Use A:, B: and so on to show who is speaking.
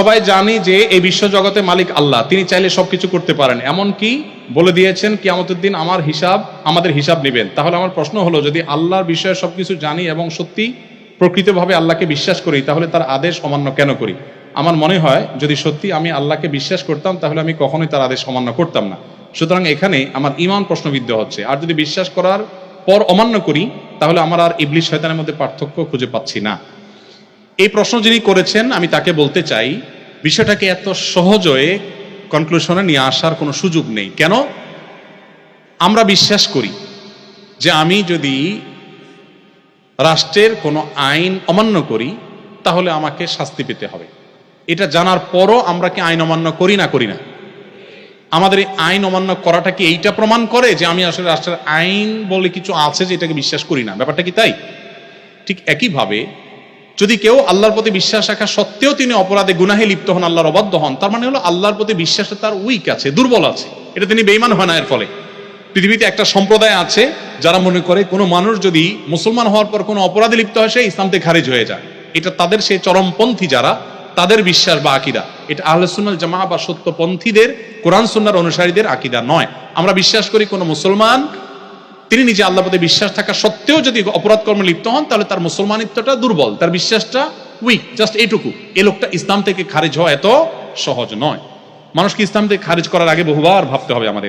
A: সবাই জানি যে এই বিশ্ব জগতে মালিক আল্লাহ, তিনি চাইলে সবকিছু করতে পারেন। এমন কি বলে দিয়েছেন, কিয়ামতের দিন আমার হিসাব, আমাদের হিসাব নেবেন। তাহলে আমার প্রশ্ন হলো, যদি আল্লাহর বিষয়ে সবকিছু জানি এবং সত্যি প্রকৃতভাবে আল্লাহকে বিশ্বাস করি, তাহলে তার আদেশ অমান্য কেন করি? আমার মনে হয়, যদি সত্যি আমি আল্লাহকে বিশ্বাস করতাম, তাহলে আমি কখনোই তার আদেশ অমান্য করতাম না। সুতরাং এখানে আমার ইমান প্রশ্নবিদ্ধ হচ্ছে। আর যদি বিশ্বাস করার পর অমান্য করি, তাহলে আমার আর ইবলিশ শয়তানের মধ্যে পার্থক্য খুঁজে পাচ্ছি না। এই প্রশ্ন যিনি করেছেন, আমি তাকে বলতে চাই, বিষয়টাকে এত সহজে কনক্লুশনে নিয়ে আসার কোনো সুযোগ নেই। কেন? আমরা বিশ্বাস করি যে আমি যদি রাষ্ট্রের কোনো আইন অমান্য করি, তাহলে আমাকে শাস্তি পেতে হবে। এটা জানার পরও আমরা কি আইন অমান্য করি না করি না? আমাদের এই আইন অমান্য করাটা কি এইটা প্রমাণ করে যে আমি আসলে রাষ্ট্রের আইন বলে কিছু আছে যে এটাকে বিশ্বাস করি না? ব্যাপারটা কি তাই? ঠিক একইভাবে যদি কেউ আল্লাহর প্রতি বিশ্বাস রাখা সত্ত্বেও তিনি অপরাধে গুনাহে লিপ্ত হন, আল্লাহর অবাধ্য হন, তার মানে হলো আল্লাহর প্রতি বিশ্বাসটা তার উইক আছে, দুর্বল আছে। এটা তিনি বেইমান হয় না এর ফলে। পৃথিবীতে একটা সম্প্রদায় আছে যারা মনে করে কোনো মানুষ যদি মুসলমান হওয়ার পর কোনো অপরাধে লিপ্ত হয়, সে ইসলাম থেকে খারিজ হয়ে যায়। এটা তাদের সেই চরমপন্থী যারা, তাদের বিশ্বাস বা আকিদা। এটা আহলসুন্নাল জামা বা সত্যপন্থীদের, কোরআন সুন্নার অনুসারীদের আকিদা নয়। আমরা বিশ্বাস করি কোনো মুসলমান তিনি নিজে আল্লাহ প্রতি বিশ্বাস থাকা সত্ত্বেও যদি অপরাধ কর্মে লিপ্ত হন, তাহলে তার মুসলমানিত্বটা দুর্বল, তার বিশ্বাসটা উইক জাস্ট এইটুকু এ লোকটা ইসলাম থেকে খারিজ হওয়া এত সহজ নয়। মানুষকে ইসলাম থেকে খারিজ করার আগে বহুবার ভাবতে হবে আমাদের।